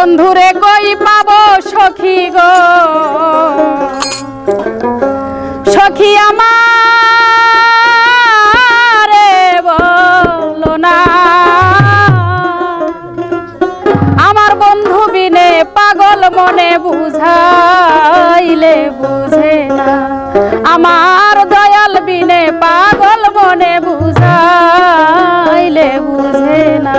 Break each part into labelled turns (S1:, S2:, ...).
S1: বন্ধুরে কই পাব সখী গো? সখী আমারে বলো না। আমার বন্ধু বিনে পাগল মনে বুঝাইলে বুঝে না। আমার দয়াল বিনে পাগল মনে বুঝাইলে বুঝে না।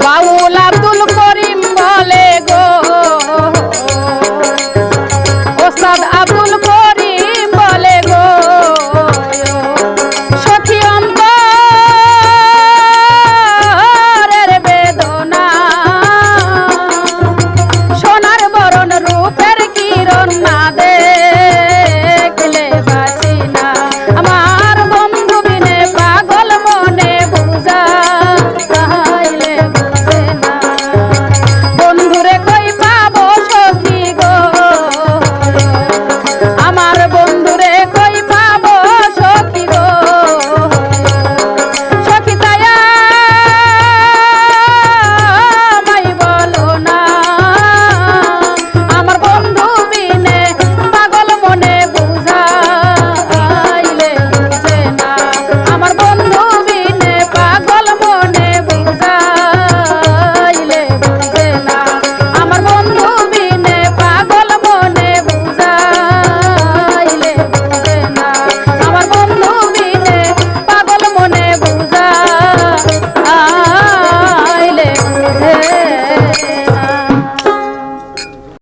S1: 哇呜！那。